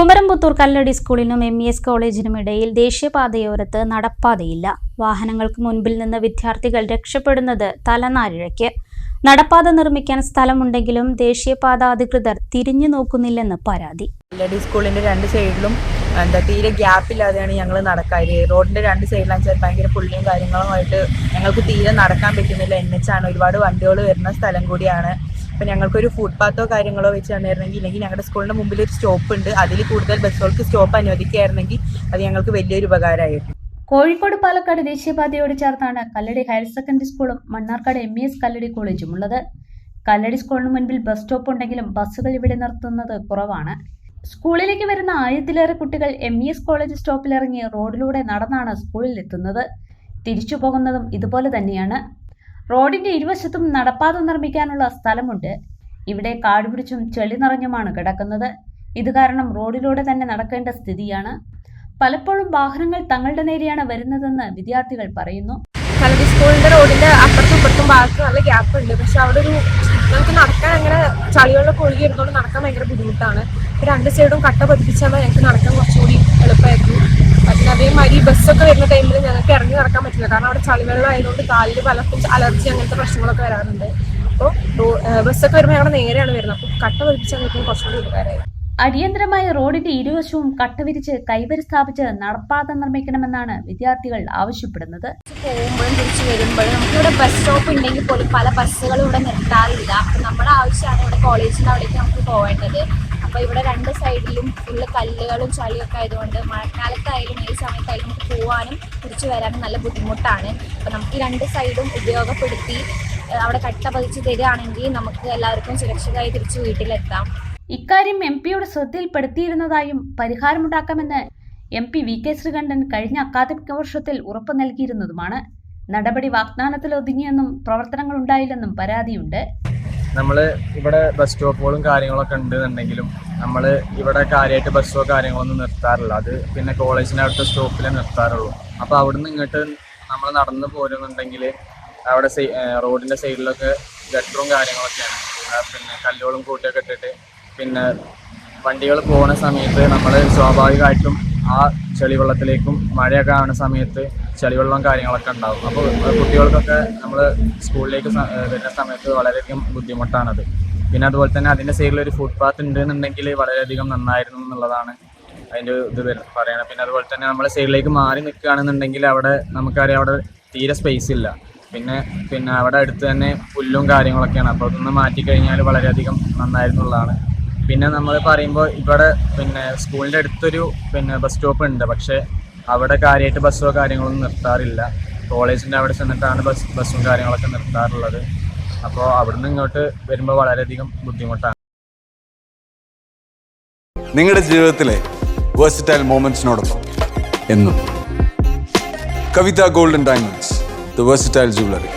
കുമരംപുത്തൂർ കല്ലടി സ്കൂളിനും M E S കോളേജിനും ഇടയിൽ ദേശീയപാതയോരത്ത് നടപ്പാതയില്ല. വാഹനങ്ങൾക്ക് മുൻപിൽ നിന്ന് വിദ്യാർത്ഥികൾ രക്ഷപ്പെടുന്നത് തലനാരിഴയ്ക്ക്. നടപ്പാത നിർമ്മിക്കാൻ സ്ഥലമുണ്ടെങ്കിലും ദേശീയപാത അധികൃതർ തിരിഞ്ഞു നോക്കുന്നില്ലെന്ന് പരാതി. കല്ലടി സ്കൂളിന്റെ രണ്ട് സൈഡിലും എന്താ തീരെ ഗ്യാപ്പില്ലാതെയാണ് ഞങ്ങൾ നടക്കാറ്. റോഡിന്റെ രണ്ട് സൈഡിലാണ് വെച്ചാൽ ഭയങ്കര പുള്ളിയും കാര്യങ്ങളുമായിട്ട് ഞങ്ങൾക്ക് തീരെ നടക്കാൻ പറ്റുന്നില്ല. എൻ എച്ച് ആണ്. ഒരുപാട് വണ്ടികൾ വരുന്ന സ്ഥലം കൂടിയാണ്. അപ്പം ഞങ്ങൾക്കൊരു ഫുട്പാത്തോ കാര്യങ്ങളോ വെച്ച് തന്നിരുന്നെങ്കിൽ ഇല്ലെങ്കിൽ ഞങ്ങളുടെ സ്കൂളിന്റെ മുമ്പിൽ ഒരു സ്റ്റോപ്പ് ഉണ്ട്. അതിൽ കൂടുതൽ ബസ്സുകൾക്ക് സ്റ്റോപ്പ് അനുവദിക്കുകയായിരുന്നെങ്കിൽ അത് ഞങ്ങൾക്ക് വലിയൊരു ഉപകാരമായിരുന്നു. കോഴിക്കോട് പാലക്കാട് ദേശീയപാതയോട് ചേർത്താണ് കല്ലടി ഹയർ സെക്കൻഡറി സ്കൂളും Mannarkkad M E S Kalladi കോളേജും ഉള്ളത്. കല്ലടി സ്കൂളിന് മുൻപിൽ ബസ് സ്റ്റോപ്പ് ഉണ്ടെങ്കിലും ബസ്സുകൾ ഇവിടെ നിർത്തുന്നത് കുറവാണ്. സ്കൂളിലേക്ക് വരുന്ന ആയിരത്തിലേറെ കുട്ടികൾ എം ഇ എസ് കോളേജ് സ്റ്റോപ്പിലിറങ്ങി റോഡിലൂടെ നടന്നാണ് സ്കൂളിൽ എത്തുന്നത്. തിരിച്ചു പോകുന്നതും ഇതുപോലെ തന്നെയാണ്. റോഡിന്റെ ഇരുവശത്തും നടപ്പാത നിർമ്മിക്കാനുള്ള സ്ഥലമുണ്ട്. ഇവിടെ കാടുപിടിച്ചും ചെളി നിറഞ്ഞുമാണ് കിടക്കുന്നത്. ഇത് കാരണം റോഡിലൂടെ തന്നെ നടക്കേണ്ട സ്ഥിതിയാണ്. പലപ്പോഴും വാഹനങ്ങൾ തങ്ങളുടെ നേരെയാണ് വരുന്നതെന്ന് വിദ്യാർത്ഥികൾ പറയുന്നു. സ്കൂളിന്റെ റോഡിന്റെ അപ്പുറത്തും ഇപ്പുറത്തും ഭാഗത്ത് നല്ല ഗ്യാപ്പ് ഉണ്ട്. പക്ഷെ അവിടെ ഒരു നമുക്ക് നടക്കാൻ അങ്ങനെ ചളികളിലൊക്കെ ഒഴുകി നടക്കാൻ ഭയങ്കര ബുദ്ധിമുട്ടാണ്. രണ്ട് സൈഡും കട്ട പതിപ്പിച്ചാൽ ഞങ്ങൾക്ക് നടക്കാൻ കുറച്ചുകൂടി എളുപ്പമായിരുന്നു ബസ്സൊക്കെ വരുന്ന ടൈമിൽ ഞങ്ങൾക്ക് ഇറങ്ങി നടക്കാൻ പറ്റില്ല. കാരണം അവിടെ ചളിവെള്ളം ആയതുകൊണ്ട് കാലിൽ പലർക്കും അലർജി അങ്ങനത്തെ പ്രശ്നങ്ങളൊക്കെ വരാറുണ്ട്. അപ്പോൾ ബസ്സൊക്കെ വരുമ്പോൾ ഞങ്ങൾ നേരെയാണ് വരുന്നത്. അപ്പോൾ കട്ട പതിപ്പിച്ചാൽ ഞങ്ങൾക്ക് കുറച്ചുകൂടി ഉപകാരമായി. അടിയന്തരമായ റോഡിന്റെ ഇരുവശവും കട്ടവിരിച്ച് കൈവരി സ്ഥാപിച്ച് നടപ്പാത നിർമ്മിക്കണമെന്നാണ് വിദ്യാർത്ഥികൾ ആവശ്യപ്പെടുന്നത്. പോകുമ്പോഴും തിരിച്ചു വരുമ്പോഴും നമുക്കിവിടെ ബസ് സ്റ്റോപ്പ് ഉണ്ടെങ്കിൽ പോലും പല ബസ്സുകളും ഇവിടെ നിർത്താറില്ല. അപ്പം നമ്മുടെ ആവശ്യമാണ് ഇവിടെ കോളേജിന്റെ അവിടേക്ക് നമുക്ക് പോകേണ്ടത്. അപ്പോൾ ഇവിടെ രണ്ട് സൈഡിലും ഫുള്ള് കല്ലുകളും ചളിയൊക്കെ ആയതുകൊണ്ട് മഴക്കാലത്തായാലും ഏത് സമയത്തായാലും നമുക്ക് പോകാനും തിരിച്ചു വരാനും നല്ല ബുദ്ധിമുട്ടാണ്. അപ്പോൾ നമുക്ക് ഈ രണ്ട് സൈഡും ഉപയോഗപ്പെടുത്തി അവിടെ കട്ട പതിച്ച് തരികയാണെങ്കിൽ നമുക്ക് എല്ലാവർക്കും സുരക്ഷിതമായി തിരിച്ച് വീട്ടിലെത്താം. ഇക്കാര്യം എം പിയുടെ ശ്രദ്ധയിൽപ്പെടുത്തിയിരുന്നതായും പരിഹാരമുണ്ടാക്കാമെന്ന് M P V K Sreekandan കഴിഞ്ഞ അക്കാദമിക വർഷത്തിൽ ഉറപ്പു നൽകിയിരുന്നതുമാണ്. നടപടി വാഗ്ദാനത്തിൽ ഒതുങ്ങിയെന്നും പ്രവർത്തനങ്ങൾ ഉണ്ടായില്ലെന്നും പരാതിയുണ്ട്. നമ്മൾ ഇവിടെ ബസ് സ്റ്റോപ്പുകളും കാര്യങ്ങളൊക്കെ ഉണ്ടെന്നുണ്ടെങ്കിലും നമ്മൾ ഇവിടെ കാര്യമായിട്ട് ബസ്സോ കാര്യങ്ങളൊന്നും നിർത്താറില്ല. അത് പിന്നെ കോളേജിന്റെ അടുത്ത സ്റ്റോപ്പിലേ നിർത്താറുള്ളൂ. അപ്പോൾ അവിടുന്ന് ഇങ്ങോട്ട് നമ്മൾ നടന്ന് പോരുന്നുണ്ടെങ്കിൽ അവിടെ സൈ റോഡിന്റെ സൈഡിലൊക്കെ ഗട്ടറും കാര്യങ്ങളൊക്കെയാണ്. പിന്നെ കല്ലുകളും കൂട്ടിയൊക്കെ ഇട്ടിട്ട് പിന്നെ വണ്ടികൾ പോകുന്ന സമയത്ത് നമ്മൾ സ്വാഭാവികമായിട്ടും ആ ചെളിവെള്ളത്തിലേക്കും മഴയൊക്കെ ആവുന്ന സമയത്ത് ചെളിവെള്ളം കാര്യങ്ങളൊക്കെ ഉണ്ടാകും അപ്പോൾ കുട്ടികൾക്കൊക്കെ നമ്മൾ സ്കൂളിലേക്ക് വരുന്ന സമയത്ത് വളരെയധികം ബുദ്ധിമുട്ടാണത്. പിന്നെ അതുപോലെ തന്നെ അതിന്റെ സൈഡിൽ ഒരു ഫുട്പാത്ത് ഉണ്ട് എന്നുണ്ടെങ്കിൽ വളരെയധികം നന്നായിരുന്നു എന്നുള്ളതാണ് അതിന്റെ ഇത് പറയണത്. പിന്നെ അതുപോലെ തന്നെ നമ്മൾ സൈഡിലേക്ക് മാറി നിൽക്കുകയാണെന്നുണ്ടെങ്കിൽ അവിടെ നമുക്കറിയാം അവിടെ തീരെ സ്പേസ് ഇല്ല. പിന്നെ പിന്നെ അവിടെ അടുത്ത് തന്നെ പുല്ലും കാര്യങ്ങളൊക്കെയാണ്. അപ്പോൾ അതൊന്ന് മാറ്റിക്കഴിഞ്ഞാൽ വളരെയധികം നന്നായിരുന്നുള്ളതാണ് പിന്നെ നമ്മൾ പറയുമ്പോൾ ഇവിടെ പിന്നെ സ്കൂളിന്റെ അടുത്തൊരു പിന്നെ ബസ് സ്റ്റോപ്പ് ഉണ്ട്. പക്ഷേ അവിടെ കാര്യമായിട്ട് ബസ്സോ കാര്യങ്ങളൊന്നും നിർത്താറില്ല. കോളേജിന്റെ അവിടെ ചെന്നിട്ടാണ് ബസ് ബസ്സും കാര്യങ്ങളൊക്കെ നിർത്താറുള്ളത്. അപ്പോൾ അവിടുന്ന് ഇങ്ങോട്ട് വരുമ്പോൾ വളരെയധികം ബുദ്ധിമുട്ടാണ്. നിങ്ങളുടെ ജീവിതത്തിലെ വേഴ്സിറ്റൈൽ മോമെന്റ്സിനോടൊപ്പം എന്നും. Kavitha golden diamonds the versatile jewellery